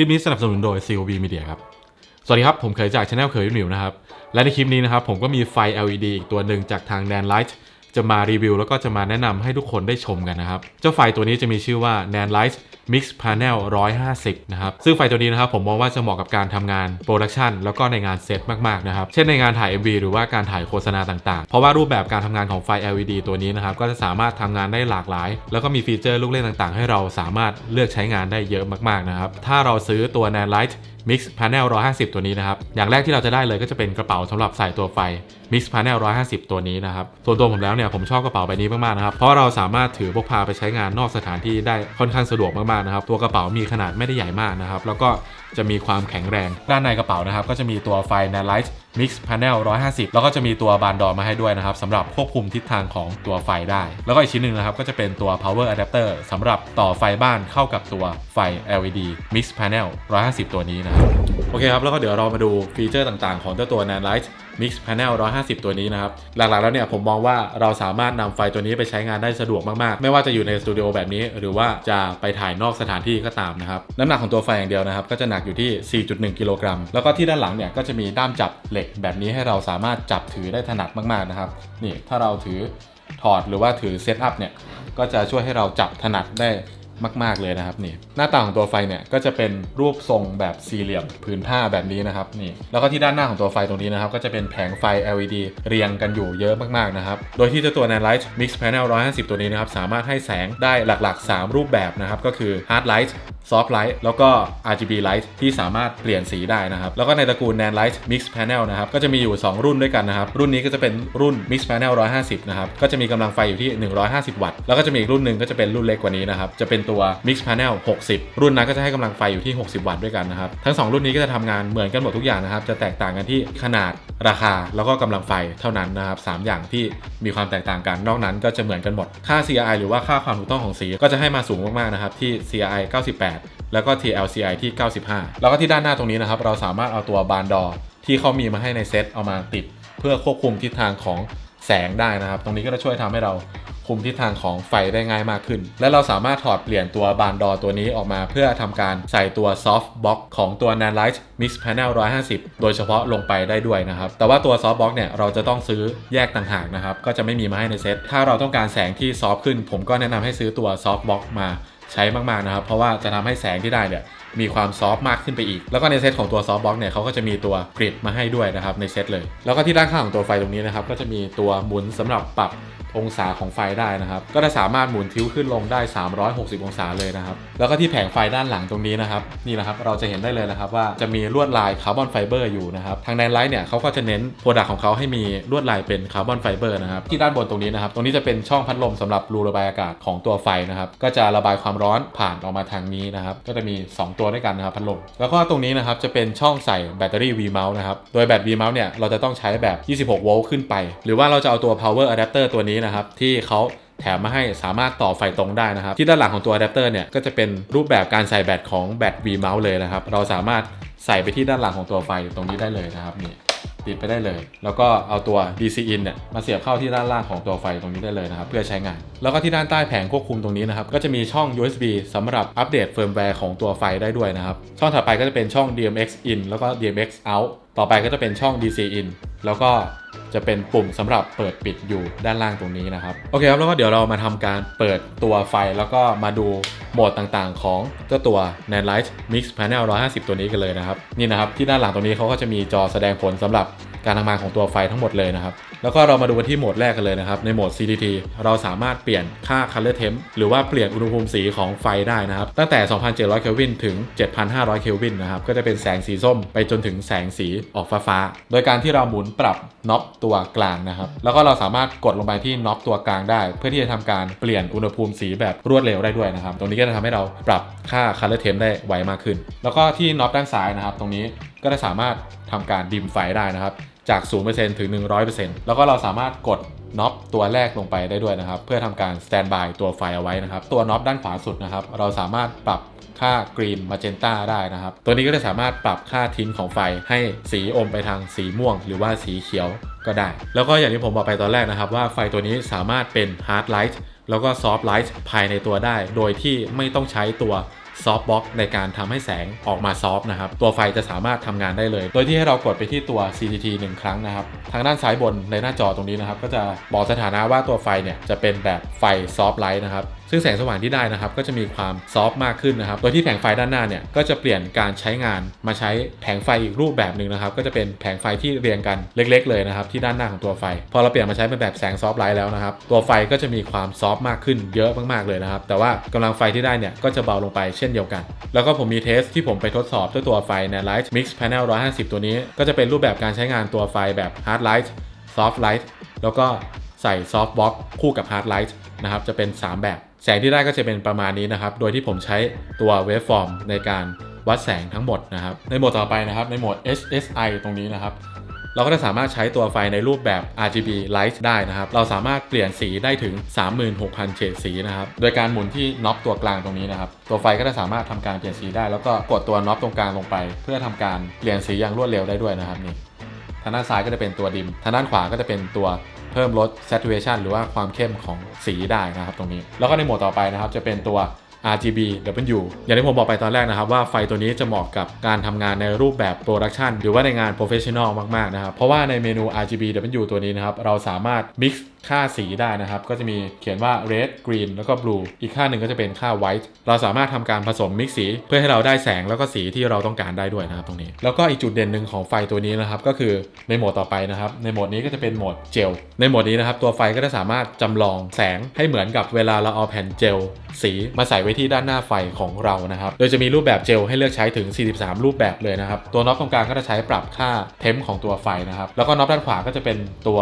คลิปนี้สนับสนุนโดย COB Media ครับ สวัสดีครับ ผมเคยจากช anel เคยหมิวนะครับ และในคลิปนี้นะครับ ผมก็มีไฟ LED อีกตัวหนึ่งจากทาง Nan Light จะมารีวิวแล้วก็จะมาแนะนำให้ทุกคนได้ชมกันนะครับ เจ้าไฟตัวนี้จะมีชื่อว่า Nan Light Mix Panel 150 นะครับ ซึ่งไฟตัวนี้นะครับผมมองว่าจะเหมาะกับการทำงานโปรดักชันแล้วก็ในงานเซตมากๆนะครับ เช่นในงานถ่าย MV หรือว่าการถ่ายโฆษณาต่างๆ เพราะว่ารูปแบบการทำงานของไฟ LED ตัวนี้นะครับ ก็จะสามารถทำงานได้หลากหลาย แล้วก็มีฟีเจอร์ลูกเล่นต่างๆ ให้เราสามารถเลือกใช้งานได้เยอะมากๆนะครับ ถ้าเราซื้อตัว Nan Light Mix Panel 150 ตัวนี้นะครับ อย่างแรกที่เราจะได้เลยก็จะเป็นกระเป๋าสำหรับใส่ตัวไฟ Mix Panel 150 ตัวนี้นะครับ ส่วนตัวผมแล้วเนี่ยผมชอบกระเป๋าใบนี้มากๆนะครับ เพราะเราสามารถถือพกพาไปใช้งานนอกสถานที่ได้ค่อนข้างสะดวกมากๆนะครับ ตัวกระเป๋ามีขนาดไม่ได้ใหญ่มากนะครับ แล้วก็จะมีความแข็งแรง ด้านในกระเป๋านะครับ ก็จะมีตัวไฟ n a l i g h t Mix Panel 150 แล้วก็จะมีตัวบานดอมาให้ด้วยนะครับสำหรับควบคุมทิศทางของตัวไฟได้ แล้วก็อีกชิ้นหนึ่งนะครับก็จะเป็นตัว power adapter สำหรับต่อไฟบ้านเข้ากับตัวไฟ LED Mix Panel 150 ตัวนี้นะครับโอเคครับ แล้วก็เดี๋ยวเรามาดูฟีเจอร์ต่างๆ ของเจ้าตัว Nan Light Mix Panel 150 ตัวนี้นะครับ หลักๆแล้วเนี่ยผมมองว่าเราสามารถนำไฟตัวนี้ไปใช้งานได้สะดวกมากๆ ไม่ว่าจะอยู่ในสตูดิโอแบบนี้ หรือว่าจะไปถ่ายนอกสถานที่ก็ตามนะครับ น้ำหนักของตัวไฟอย่างเดียวนะครับ ก็จะหนักอยู่ที่ 4.1 กิโลกรัม แล้วก็ที่ด้านหลังเนี่ยก็จะมีด้ามจับเหล็กแบบนี้ให้เราสามารถจับถือได้ถนัดมากๆนะครับ นี่ถ้าเราถือถอดหรือว่าถือเซตอัพเนี่ยก็จะช่วยให้เราจับถนัดได้ มาก ๆ เลยนะครับนี่หน้าตาของตัวไฟเนี่ยก็จะเป็นรูปทรงแบบสี่เหลี่ยมผืนผ้าแบบนี้นะครับนี่แล้วก็ที่ด้านหน้าของตัวไฟตรงนี้นะครับก็จะเป็นแผงไฟ LED เรียงกันอยู่เยอะมากๆนะครับโดยที่เจ้าตัว Nan Light Mix Panel 150 ตัวนี้นะครับสามารถให้แสงได้หลัก ๆ 3 รูปแบบนะครับก็คือ Hard Light Soft Light แล้วก็ RGB Light ที่สามารถเปลี่ยนสีได้นะครับ แล้วก็ในตระกูล NAND Light Mix Panel นะครับ ก็จะมีอยู่ 2 รุ่นด้วยกันนะครับ รุ่นนี้ก็จะเป็นรุ่น Mix Panel 150 นะครับ ก็จะมีกำลังไฟอยู่ที่ 150 วัตต์ แล้วก็จะมีอีกรุ่นหนึ่งก็จะเป็นรุ่นเล็กกว่านี้นะครับ จะเป็นตัว Mix Panel 60 รุ่นนั้นก็จะให้กำลังไฟอยู่ที่ 60 วัตต์ด้วยกันนะครับ ทั้ง 2 รุ่นนี้ก็จะทำงานเหมือนกันหมดทุกอย่างนะครับ จะแตกต่างกันที่ขนาด ราคา แล้วก็กำลังไฟเท่านั้นนะครับสามอย่างที่มีความแตกต่างกัน นอกนั้นก็จะเหมือนกันหมด ค่า CRI หรือว่าค่าความถูกต้องของสีก็จะให้มาสูงมากๆนะครับที่ CRI 98 แล้วก็ TLCI ที่ 95 แล้วก็ที่ด้านหน้าตรงนี้นะครับ เราสามารถเอาตัวบานดอที่เขามีมาให้ในเซตเอามาติด เพื่อควบคุมทิศทางของแสงได้นะครับ ตรงนี้ก็จะช่วยทำให้เราคุมทิศทางของไฟได้ง่ายมากขึ้น และเราสามารถถอดเปลี่ยนตัวบานดอตัวนี้ออกมาเพื่อทำการใส่ตัว soft box ของตัว Nan Light Mix Panel 150 โดยเฉพาะลงไปได้ด้วยนะครับ แต่ว่าตัว soft box เนี่ยเราจะต้องซื้อแยกต่างหากนะครับ ก็จะไม่มีมาให้ในเซต ถ้าเราต้องการแสงที่ซอฟขึ้น ผมก็แนะนำให้ซื้อตัว soft box มา ใช้มากๆนะครับ เพราะว่าจะทำให้แสงที่ได้เนี่ยมีความซอฟต์มากขึ้นไปอีก แล้วก็ในเซตของตัวซอฟต์บ็อกเนี่ยเขาก็จะมีตัวกริดมาให้ด้วยนะครับในเซตเลย แล้วก็ที่ด้านข้างของตัวไฟตรงนี้นะครับก็จะมีตัวหมุนสำหรับปรับ องศาของไฟได้นะครับ ก็จะสามารถหมุนทิ้วขึ้นลงได้ 360 องศาเลยนะครับ แล้วก็ที่แผงไฟด้านหลังตรงนี้นะครับ นี่นะครับ เราจะเห็นได้เลยนะครับว่าจะมีลวดลายคาร์บอนไฟเบอร์อยู่นะครับ ทางแนนไลท์เนี่ยเขาก็จะเน้นโปรดักต์ของเขาให้มีลวดลายเป็นคาร์บอนไฟเบอร์นะครับ ที่ด้านบนตรงนี้นะครับ ตรงนี้จะเป็นช่องพัดลมสำหรับรูระบายอากาศของตัวไฟนะครับ ก็จะระบายความร้อนผ่านออกมาทางนี้นะครับ ก็จะมี 2 ตัวด้วยกันนะครับพัดลม แล้วก็ตรงนี้นะครับจะเป็นช่องใส่แบตเตอรี่ V mount นะครับ โดยแบต V mount เนี่ยเราจะต้องใช้แบบ 26 โวลต์ขึ้นไป หรือว่าเราจะเอาตัว power adapter ตัวนี้นะครับที่เขาแถมมาให้สามารถต่อไฟตรงได้นะครับ ที่ด้านหลังของตัวอะแดปเตอร์เนี่ยก็จะเป็นรูปแบบการใส่แบตของแบต V mount เลยนะครับ เราสามารถใส่ไปที่ด้านหลังของตัวไฟตรงนี้ได้เลยนะครับนี่ติดไปได้เลย แล้วก็เอาตัว DC in เนี่ยมาเสียบเข้าที่ด้านล่างของตัวไฟตรงนี้ได้เลยนะครับ เพื่อใช้งาน แล้วก็ที่ด้านใต้แผงควบคุมตรงนี้นะครับ ก็จะมีช่อง USB สำหรับอัปเดตเฟิร์มแวร์ของตัวไฟได้ด้วยนะครับ ช่องถัดไปก็จะเป็นช่อง DMX in แล้วก็ DMX out ต่อไปก็จะเป็นช่อง DC in แล้วก็จะเป็นปุ่มสำหรับเปิดปิดอยู่ด้านล่างตรงนี้นะครับ โอเคครับแล้วก็เดี๋ยวเรามาทำการเปิดตัวไฟแล้วก็มาดูโหมดต่างๆ ของเจ้าตัว Nan Light Mix Panel 150 ตัวนี้กันเลยนะครับ นี่นะครับ ที่ด้านหลังตรงนี้เขาก็จะมีจอแสดงผลสำหรับ การทำงานของตัวไฟทั้งหมดเลยนะครับ แล้วก็เรามาดูกันที่โหมดแรกกันเลยนะครับ ในโหมด CTT เราสามารถเปลี่ยนค่า Color Temp หรือว่าเปลี่ยนอุณหภูมิสีของไฟได้นะครับ ตั้งแต่ 2,700 เคลวินถึง 7,500 เคลวินนะครับ ก็จะเป็นแสงสีส้มไปจนถึงแสงสีออกฟ้าๆโดยการที่เราหมุนปรับน็อปตัวกลางนะครับ แล้วก็เราสามารถกดลงไปที่น็อปตัวกลางได้ เพื่อที่จะทำการเปลี่ยนอุณหภูมิสีแบบรวดเร็วได้ด้วยนะครับ ตรงนี้ก็จะทำให้เราปรับค่า Color Temp ได้ไวมากขึ้น แล้วก็ที่น็อปด้านซ้ายนะครับ ตรงนี้ก็จะสามารถทำการดิมไฟได้นะครับ จาก 0%ถึง 100%แล้วก็เราสามารถกดน็อปตัวแรกลงไปได้ด้วยนะครับ เพื่อทำการสแตนบายตัวไฟเอาไว้นะครับ ตัวน็อปด้านขวาสุดนะครับ เราสามารถปรับค่ากรีนมาเจนต้าได้นะครับ ตัวนี้ก็จะสามารถปรับค่าทิ้นของไฟให้สีอมไปทางสีม่วง หรือว่าสีเขียวก็ได้ แล้วก็อย่างที่ผมบอกไปตอนแรกนะครับว่าไฟตัวนี้สามารถเป็นฮาร์ดไลท์แล้วก็ซอฟต์ไลท์ภายในตัวได้ โดยที่ไม่ต้องใช้ตัว ซอฟต์บ็อกในการทำให้แสงออกมาซอฟต์นะครับ ตัวไฟจะสามารถทำงานได้เลย โดยที่ให้เรากดไปที่ตัว CCT 1 ครั้งนะครับ ทางด้านซ้ายบนในหน้าจอตรงนี้นะครับ ก็จะบอกสถานะว่าตัวไฟเนี่ยจะเป็นแบบไฟซอฟต์ไลท์นะครับ ซึ่งแสงสว่างที่ได้นะครับก็จะมีความซอฟต์มากขึ้นนะครับโดยที่แผงไฟด้านหน้าเนี่ยก็จะเปลี่ยนการใช้งานมาใช้แผงไฟอีกรูปแบบหนึ่งนะครับก็จะเป็นแผงไฟที่เรียงกันเล็ก ๆ เลยนะครับที่ด้านหน้าของตัวไฟ พอเราเปลี่ยนมาใช้เป็นแบบแสงซอฟต์ไลท์แล้วนะครับตัวไฟก็จะมีความซอฟต์มากขึ้นเยอะมากๆเลยนะครับแต่ว่ากำลังไฟที่ได้เนี่ยก็จะเบาลงไปเช่นเดียวกัน แล้วก็ผมมีเทสที่ผมไปทดสอบด้วยตัวไฟใน Light Mix Panel 150 ตัวนี้ ก็จะเป็นรูปแบบการใช้งานตัวไฟแบบ Hard Light Soft Light แล้วก็ใส่ Soft Box คู่กับ Hard Light นะครับจะเป็น 3 แบบ แสงที่ได้ก็จะเป็นประมาณนี้นะครับ โดยที่ผมใช้ตัว Waveform ในการวัดแสงทั้งหมดนะครับ ในโหมดต่อไปนะครับ ในโหมด HSI ตรงนี้นะครับ เราก็จะสามารถใช้ตัวไฟในรูปแบบ RGB Light ได้นะครับ เราสามารถเปลี่ยนสีได้ถึง 36,000 เฉดสีนะครับ โดยการหมุนที่น็อปตัวกลางตรงนี้นะครับ ตัวไฟก็จะสามารถทำการเปลี่ยนสีได้ แล้วก็กดตัวน็อปตรงกลางลงไป เพื่อทำการเปลี่ยนสีอย่างรวดเร็วได้ด้วยนะครับนี่ ทางด้านซ้ายก็จะเป็นตัวดิม ทางด้านขวาก็จะเป็นตัว พิ่มลด saturation หรือว่าความเข้มของสีได้นะครับตรงนี้ แล้วก็ในโหมดต่อไปนะครับจะเป็นตัว RGB W อย่างที่ผมบอกไปตอนแรกนะครับว่าไฟตัวนี้จะเหมาะกับการทำงานในรูปแบบโปรดักชันหรือว่าในงาน Professional มากๆนะครับ เพราะว่าในเมนู RGB W ตัวนี้นะครับ เราสามารถ mix ค่าสีได้นะครับ ก็จะมีเขียนว่า red green แล้วก็ blue อีกค่าหนึ่งก็จะเป็นค่า white เราสามารถทำการผสม mix สี เพื่อให้เราได้แสงแล้วก็สีที่เราต้องการได้ด้วยนะครับตรงนี้ แล้วก็อีกจุดเด่นหนึ่งของไฟตัวนี้นะครับ ก็คือในโหมดต่อไปนะครับ ในโหมดนี้ก็จะเป็นโหมดเจล ในโหมดนี้นะครับ ตัวไฟก็จะสามารถจำลองแสงให้เหมือนกับเวลาเราเอาแผ่นเจล สีมาใส่ว้ที่ด้านหน้าไฟของเรานะครับ โดยจะมีรูปแบบเจลให้เลือกใช้ถึง 43 รูปแบบเลยนะครับ ตัวน็อตตรงกลางก็จะใช้ปรับค่าเทมของตัวไฟนะครับ แล้วก็น็อตด้านขวาก็จะเป็นตัว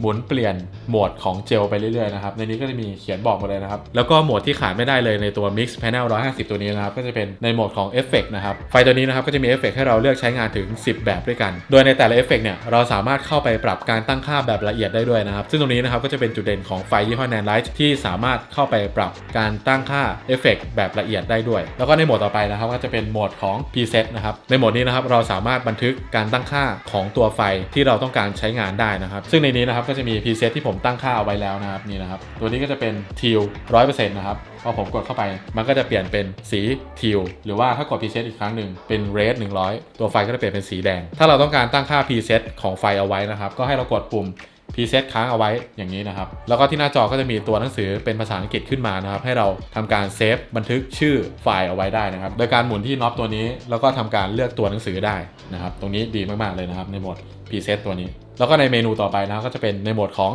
หมุนเปลี่ยนโหมดของเจลไปเรื่อยๆนะครับ ในนี้ก็จะมีเขียนบอกมาเลยนะครับ แล้วก็โหมดที่ขาดไม่ได้เลยในตัว Mix Panel 150 ตัวนี้นะครับ ก็จะเป็นในโหมดของเอฟเฟกนะครับ ไฟตัวนี้นะครับก็จะมีเอฟเฟกให้เราเลือกใช้งานถึง 10 แบบด้วยกัน โดยในแต่ละเอฟเฟกเนี่ยเราสามารถเข้าไปปรับการตั้งค่าแบบละเอียดได้ด้วยนะครับ ซึ่งตรงนี้นะครับก็จะเป็นจุดเด่นของไฟยี่ห้อ Nan Light ที่สามารถเข้าไปปรับการตั้งค่าเอฟเฟกแบบละเอียดได้ด้วย แล้วก็ในโหมดต่อไปนะครับก็จะเป็นโหมดของ preset นะครับ ในโหมดนี้นะครับเราสามารถบันทึกการตั้งค่าของตัวไฟที่เราต้องการใช้งานได้นะครับ ซึ่งในนี้นะครับก็จะมีพรีเซตที่ผมตั้งค่าเอาไว้แล้วนะครับนี่นะครับ ตัวนี้ก็จะเป็นทิวร้อยเปอร์เซ็นะครับพอผมกดเข้าไปมันก็จะเปลี่ยนเป็นสีทิวหรือว่าถ้ากดพรีเซตอีกครั้งหนึ่งเป็นเรด100 ตัวไฟก็จะเปลี่ยนเป็นสีแดง ถ้าเราต้องการตั้งค่าพรีเซตของไฟเอาไว้นะครับก็ให้เรากดปุ่ม preset ค้างเอาไว้อย่างนี้นะครับ แล้วก็ที่หน้าจอก็จะมีตัวหนังสือเป็นภาษาอังกฤษขึ้นมานะครับ ให้เราทำการเซฟบันทึกชื่อไฟล์เอาไว้ได้นะครับ โดยการหมุนที่น็อปตัวนี้ แล้วก็ทำการเลือกตัวหนังสือได้นะครับ ตรงนี้ดีมากๆเลยนะครับ ในโหมด preset ตัวนี้ แล้วก็ในเมนูต่อไปนะก็จะเป็นในโหมดของ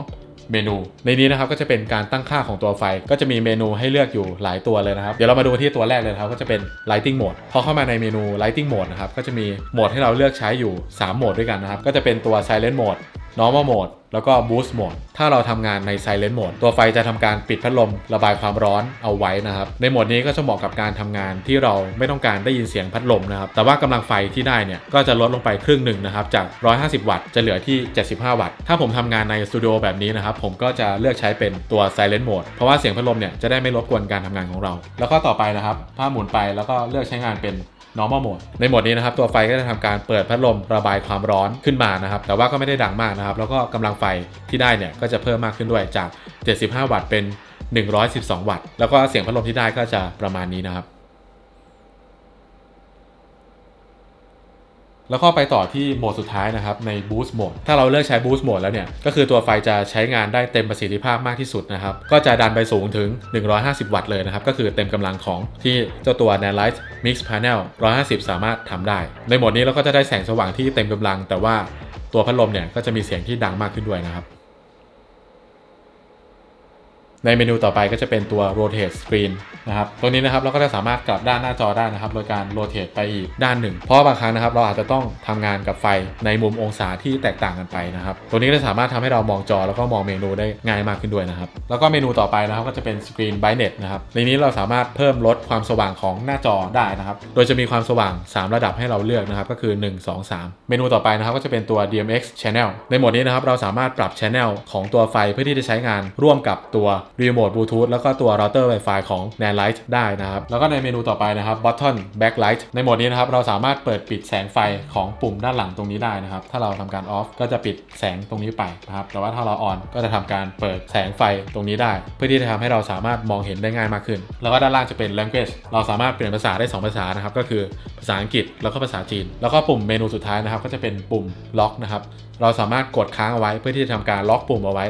เมนู ในนี้นะครับก็จะเป็นการตั้งค่าของตัวไฟ ก็จะมีเมนูให้เลือกอยู่หลายตัวเลยนะครับ เดี๋ยวเรามาดูที่ตัวแรกเลยนะครับ ก็จะเป็น lighting mode พอเข้ามาในเมนู lighting mode นะครับ ก็จะมีโหมดให้เราเลือกใช้อยู่ 3 โหมดด้วยกันนะครับ ก็จะเป็นตัว silent mode normal mode แล้วก็ boost mode ถ้าเราทำงานใน silent mode ตัวไฟจะทำการปิดพัดลมระบายความร้อนเอาไว้นะครับ ในโหมดนี้ก็จะเหมาะกับการทำงานที่เราไม่ต้องการได้ยินเสียงพัดลมนะครับ แต่ว่ากำลังไฟที่ได้เนี่ยก็จะลดลงไปครึ่งหนึ่งนะครับ จาก 150 วัตต์จะเหลือที่ 75 วัตต์ ถ้าผมทำงานในสตูดิโอแบบนี้นะครับ ผมก็จะเลือกใช้เป็นตัว silent mode เพราะว่าเสียงพัดลมเนี่ยจะได้ไม่รบกวนการทำงานของเรา แล้วก็ต่อไปนะครับภาหมุนไปแล้วก็เลือกใช้งานเป็น normal mode ในโหมดนี้นะครับตัวไฟก็จะทำการเปิดพัดลมระบายความร้อนขึ้นมานะครับ แต่ว่าก็ไม่ได้ดังมากนะครับ แล้วก็กำลังไฟที่ได้เนี่ยก็จะเพิ่มมากขึ้นด้วยจาก 75 วัตต์เป็น 112 วัตต์ แล้วก็เสียงพัดลมที่ได้ก็จะประมาณนี้นะครับ แล้วก็ไปต่อที่โหมดสุดท้ายนะครับใน Boost Mode ถ้าเราเลือกใช้ Boost Mode แล้วเนี่ย ก็คือตัวไฟจะใช้งานได้เต็มประสิทธิภาพมากที่สุดนะครับ ก็จะดันไปสูงถึง 150 วัตต์เลยนะครับ ก็คือเต็มกำลังของที่เจ้าตัว Nanlite Mix Panel 150 สามารถทำได้ ในโหมดนี้เราก็จะได้แสงสว่างที่เต็มกำลัง แต่ว่าตัวพัดลมเนี่ยก็จะมีเสียงที่ดังมากขึ้นด้วยนะครับ ในเมนูต่อไปก็จะเป็นตัว rotate screen นะครับตรงนี้นะครับเราก็จะสามารถกลับด้านหน้าจอได้นะครับ โดยการ rotate ไปอีกด้านหนึ่ง เพราะบางครั้งนะครับเราอาจจะต้องทำงานกับไฟในมุมองศาที่แตกต่างกันไปนะครับตรงนี้ก็จะสามารถทำให้เรามองจอแล้วก็มองเมนูได้ง่ายมากขึ้นด้วยนะครับ แล้วก็เมนูต่อไปนะครับก็จะเป็น screen brightness นะครับ ในนี้เราสามารถเพิ่มลดความสว่างของหน้าจอได้นะครับ โดยจะมีความสว่าง 3 ระดับให้เราเลือกนะครับ ก็คือ 1 2 3 เมนูต่อไปนะครับก็จะเป็นตัว DMX channel ในโหมดนี้นะครับเราสามารถปรับ channel ของตัวไฟเพื่อที่จะใช้งานร่วมกับตัวรีโมทบลูทูธแล้วก็ตัวเราเตอร์ Wi-Fi ของ n a n Lite ได้นะครับ แล้วก็ในเมนูต่อไปนะครับ Button Backlight ในโหมดนี้นะครับเราสามารถเปิดปิดแสงไฟของปุ่มด้านหลังตรงนี้ได้นะครับ ถ้าเราทำการ off ก็จะปิดแสงตรงนี้ไปนะครับ แต่ว่าถ้าเรา on ก็จะทำการเปิดแสงไฟตรงนี้ได้ เพื่อที่จะทำให้เราสามารถมองเห็นได้ง่ายมากขึ้น แล้วก็ด้านล่างจะเป็น language เราสามารถเปลี่ยนภาษาได้สองภาษานะครับ ก็คือภาษาอังกฤษแล้วก็ภาษาจีน แล้วก็ปุ่มเมนูสุดท้ายนะครับ ก็จะเป็นปุ่มล็อกนะครับ เราสามารถกดค้างเอาไว้เพื่อที่จะทำการล็อกปุ่มเอาไว้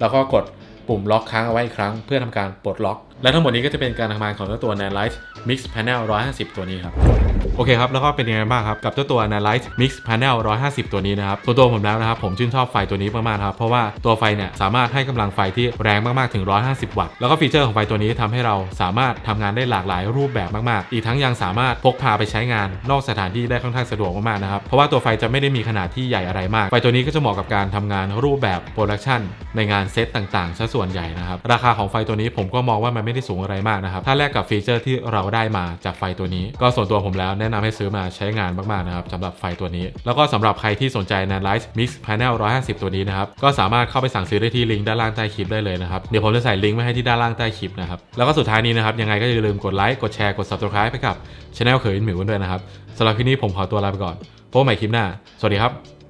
แล้วก็กด ปุ่มล็อกค้างเอาไว้อีกครั้งเพื่อทำการปลดล็อก และทั้งหมดนี้ก็จะเป็นการทำงานของเจ้าตัว NAND Lite Mix Panel 150 ตัวนี้ครับ โอเคครับ แล้วก็เป็นยังไงบ้างครับ กับเจ้าตัว NAND Lite Mix Panel 150 ตัวนี้นะครับ ตัวตัวผมแล้วนะครับ ผมชื่นชอบไฟตัวนี้มากๆครับ เพราะว่าตัวไฟเนี่ยสามารถให้กำลังไฟที่แรงมากๆถึง 150 วัตต์ แล้วก็ฟีเจอร์ของไฟตัวนี้ทำให้เราสามารถทำงานได้หลากหลายรูปแบบมากๆ อีกทั้งยังสามารถพกพาไปใช้งานนอกสถานที่ได้ค่อนข้างสะดวกมากๆนะครับ เพราะว่าตัวไฟจะไม่ได้มีขนาดที่ใหญ่อะไรมาก ไฟตัวนี้ก็จะเหมาะกับการทำงานรูปแบบโปรดักชันในงานเซตต่างๆซะส่วนใหญ่นะครับ ราคาของไฟตัวนี้ผมก็มองว่ามันไม่ได้สูงอะไรมากนะครับ ถ้าแลกกับฟีเจอร์ที่เราได้มาจากไฟตัวนี้ ก็ส่วนตัวผมแล้วแนะนำให้ซื้อมาใช้งานมากๆนะครับสำหรับไฟตัวนี้ แล้วก็สำหรับใครที่สนใจ Nanlite Mix Panel 150 ตัวนี้นะครับ ก็สามารถเข้าไปสั่งซื้อได้ที่ลิงก์ด้านล่างใต้คลิปได้เลยนะครับ เดี๋ยวผมจะใส่ลิงก์ไว้ให้ที่ด้านล่างใต้คลิปนะครับ แล้วก็สุดท้ายนี้นะครับยังไงก็อย่าลืมกดไลค์ กดแชร์ กด subscribe ให้กับช anel เขยอินหมิวกันด้วยนะครับสำหรับคลิปนี้ผมขอตัวลาไปก่อนพบกันใหม่คลิปหน้า สวัสดีครับ